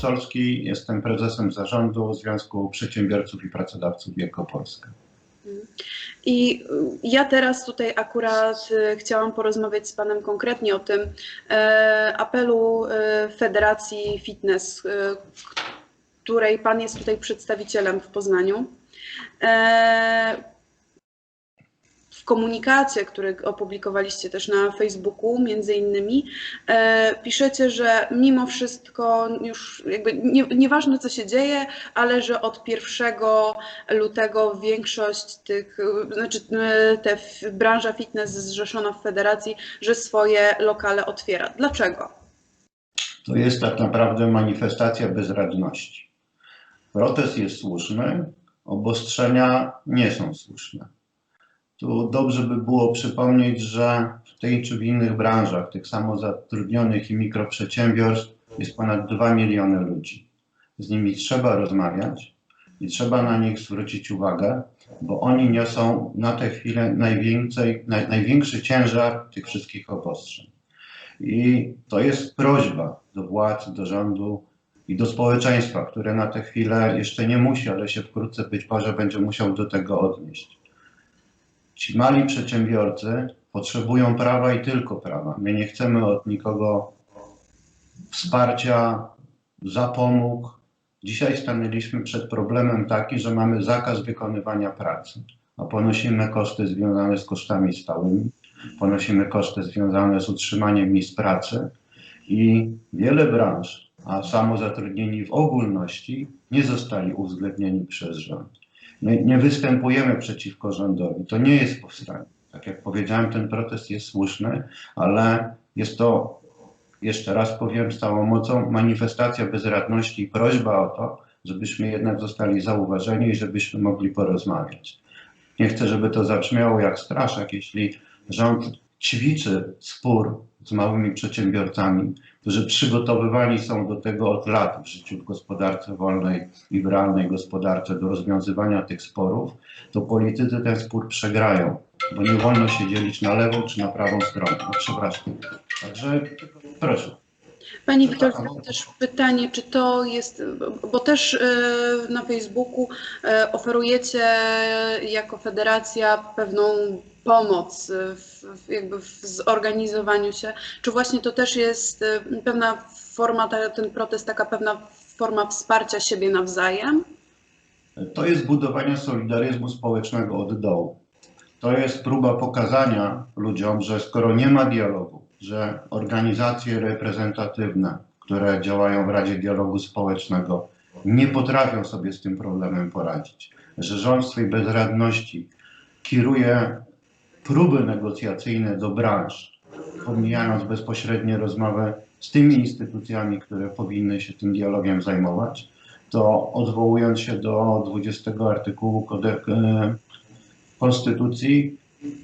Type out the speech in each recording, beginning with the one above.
Podsolski, jestem prezesem zarządu Związku Przedsiębiorców i Pracodawców Wielkopolska. I ja teraz tutaj akurat y, chciałam porozmawiać z Panem konkretnie o tym e, apelu e, Federacji Fitness, e, której Pan jest tutaj przedstawicielem w Poznaniu. Komunikacie, który opublikowaliście też na Facebooku, między innymi, e, piszecie, że mimo wszystko już jakby nie, nieważne co się dzieje, ale że od 1 lutego większość tych, znaczy e, te branża fitness zrzeszona w federacji, że swoje lokale otwiera. Dlaczego? To jest tak naprawdę manifestacja bezradności. Protest jest słuszny, obostrzenia nie są słuszne. Tu dobrze by było przypomnieć, że w tej czy w innych branżach, tych samozatrudnionych i mikroprzedsiębiorstw jest ponad 2 miliony ludzi. Z nimi trzeba rozmawiać i trzeba na nich zwrócić uwagę, bo oni niosą na tę chwilę najwięcej, naj, największy ciężar tych wszystkich obostrzeń. I to jest prośba do władz, do rządu i do społeczeństwa, które na tę chwilę jeszcze nie musi, ale się wkrótce być może będzie musiał do tego odnieść. Ci mali przedsiębiorcy potrzebują prawa i tylko prawa. My nie chcemy od nikogo wsparcia, zapomóg. Dzisiaj stanęliśmy przed problemem taki, że mamy zakaz wykonywania pracy, a ponosimy koszty związane z kosztami stałymi, ponosimy koszty związane z utrzymaniem miejsc pracy i wiele branż, a samozatrudnieni w ogólności nie zostali uwzględnieni przez rząd. My nie występujemy przeciwko rządowi. To nie jest powstanie. Tak jak powiedziałem, ten protest jest słuszny, ale jest to, jeszcze raz powiem z całą mocą, manifestacja bezradności i prośba o to, żebyśmy jednak zostali zauważeni i żebyśmy mogli porozmawiać. Nie chcę, żeby to zabrzmiało jak straszak, jeśli rząd ćwiczy spór z małymi przedsiębiorcami, którzy przygotowywani są do tego od lat w życiu w gospodarce wolnej i w realnej gospodarce do rozwiązywania tych sporów, to politycy ten spór przegrają, bo nie wolno się dzielić na lewą czy na prawą stronę. No, przepraszam. Także proszę. Pani Wiktor, mam też pytanie, czy to jest, bo też e, na Facebooku e, oferujecie jako federacja pewną pomoc e, w, jakby w zorganizowaniu się. Czy właśnie to też jest e, pewna forma, ten protest, taka pewna forma wsparcia siebie nawzajem? To jest budowanie solidaryzmu społecznego od dołu. To jest próba pokazania ludziom, że skoro nie ma dialogu, że organizacje reprezentatywne, które działają w Radzie Dialogu Społecznego, nie potrafią sobie z tym problemem poradzić, że rząd swej bezradności kieruje próby negocjacyjne do branż, pomijając bezpośrednie rozmowy z tymi instytucjami, które powinny się tym dialogiem zajmować, to odwołując się do 20 artykułu e, Konstytucji,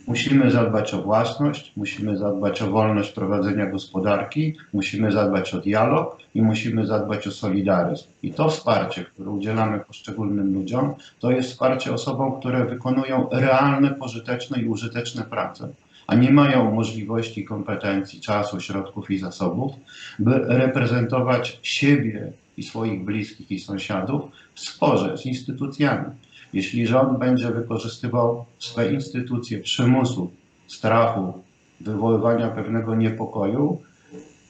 musimy zadbać o własność, musimy zadbać o wolność prowadzenia gospodarki, musimy zadbać o dialog i musimy zadbać o solidaryzm. I to wsparcie, które udzielamy poszczególnym ludziom, to jest wsparcie osobom, które wykonują realne, pożyteczne i użyteczne prace, a nie mają możliwości, kompetencji, czasu, środków i zasobów, by reprezentować siebie i swoich bliskich i sąsiadów w sporze z instytucjami. Jeśli rząd będzie wykorzystywał swe instytucje przymusu, strachu, wywoływania pewnego niepokoju,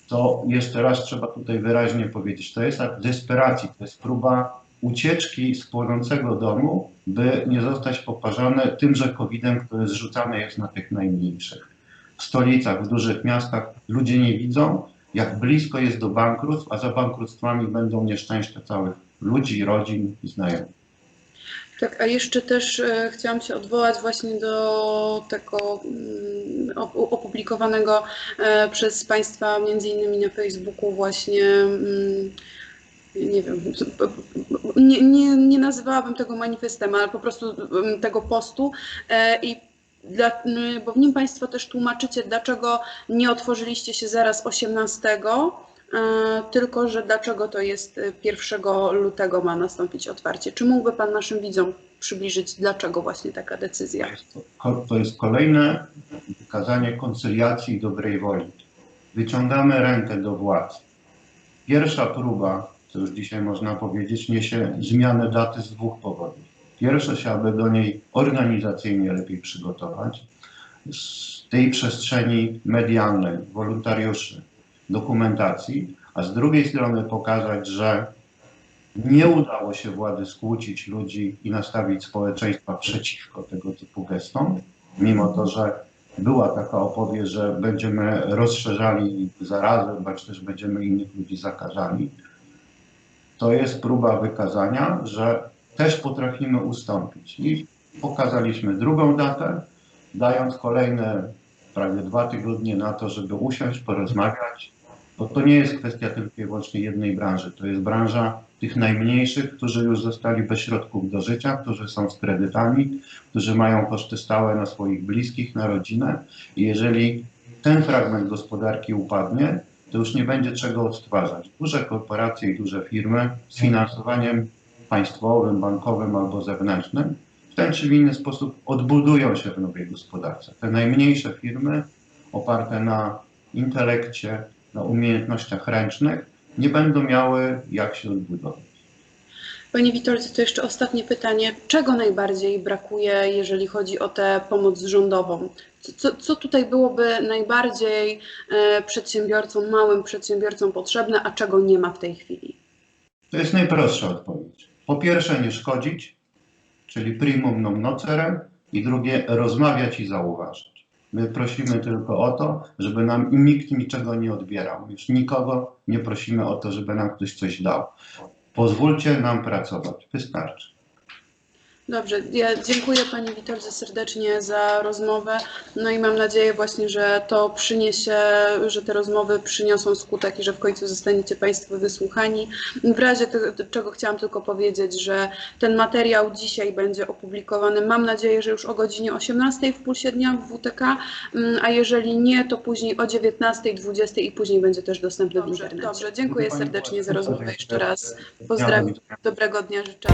to jeszcze raz trzeba tutaj wyraźnie powiedzieć, to jest akt desperacji, to jest próba ucieczki z płonącego domu, by nie zostać poparzony tymże COVID-em, który zrzucany jest na tych najmniejszych. W stolicach, w dużych miastach ludzie nie widzą, jak blisko jest do bankructw, a za bankructwami będą nieszczęścia całych ludzi, rodzin i znajomych. Tak, a jeszcze też e, chciałam się odwołać właśnie do tego mm, op- opublikowanego e, przez Państwa między innymi na Facebooku właśnie mm, nie wiem, nie, nie, nie nazywałabym tego manifestem, ale po prostu mm, tego postu e, i dla, m, bo w nim Państwo też tłumaczycie, dlaczego nie otworzyliście się zaraz 18, e, tylko że dlaczego to jest e, 1 lutego ma nastąpić otwarcie. Czy mógłby Pan naszym widzom przybliżyć, dlaczego właśnie taka decyzja? To jest kolejne wykazanie koncyliacji i dobrej woli. Wyciągamy rękę do władz. Pierwsza próba co już dzisiaj można powiedzieć, niesie zmianę daty z dwóch powodów. Pierwsze się, aby do niej organizacyjnie lepiej przygotować. Z tej przestrzeni medialnej, wolontariuszy, dokumentacji, a z drugiej strony pokazać, że nie udało się władzy skłócić ludzi i nastawić społeczeństwa przeciwko tego typu gestom, mimo to, że była taka opowieść, że będziemy rozszerzali zarazę, bądź też będziemy innych ludzi zakażali. To jest próba wykazania, że też potrafimy ustąpić. I pokazaliśmy drugą datę, dając kolejne prawie dwa tygodnie na to, żeby usiąść, porozmawiać, bo to nie jest kwestia tylko i wyłącznie jednej branży. To jest branża tych najmniejszych, którzy już zostali bez środków do życia, którzy są z kredytami, którzy mają koszty stałe na swoich bliskich, na rodzinę. I jeżeli ten fragment gospodarki upadnie, to już nie będzie czego odtwarzać. Duże korporacje i duże firmy z finansowaniem państwowym, bankowym albo zewnętrznym ten czy w inny sposób odbudują się w nowej gospodarce. Te najmniejsze firmy oparte na intelekcie, na umiejętnościach ręcznych nie będą miały jak się odbudować. Panie Witoldzie, to jeszcze ostatnie pytanie. Czego najbardziej brakuje, jeżeli chodzi o tę pomoc rządową? Co, co, co tutaj byłoby najbardziej e, przedsiębiorcom, małym przedsiębiorcom potrzebne, a czego nie ma w tej chwili? To jest najprostsza odpowiedź. Po pierwsze nie szkodzić, czyli primum non nocere i drugie rozmawiać i zauważać. My prosimy tylko o to, żeby nam nikt niczego nie odbierał. Już nikogo nie prosimy o to, żeby nam ktoś coś dał. Pozwólcie nam pracować. Wystarczy. Dobrze, ja dziękuję Panie Witoldzie serdecznie za rozmowę. No i mam nadzieję właśnie, że to przyniesie, że te rozmowy przyniosą skutek i że w końcu zostaniecie Państwo wysłuchani. W razie tego, czego chciałam tylko powiedzieć, że ten materiał dzisiaj będzie opublikowany, mam nadzieję, że już o godzinie 18 w Pulsie Dnia w WTK, mm, a jeżeli nie, to później o 19, 20 i później będzie też dostępny w internecie. Dobrze, dziękuję serdecznie za rozmowę jeszcze raz. Pozdrawiam, dobrego dnia życzę.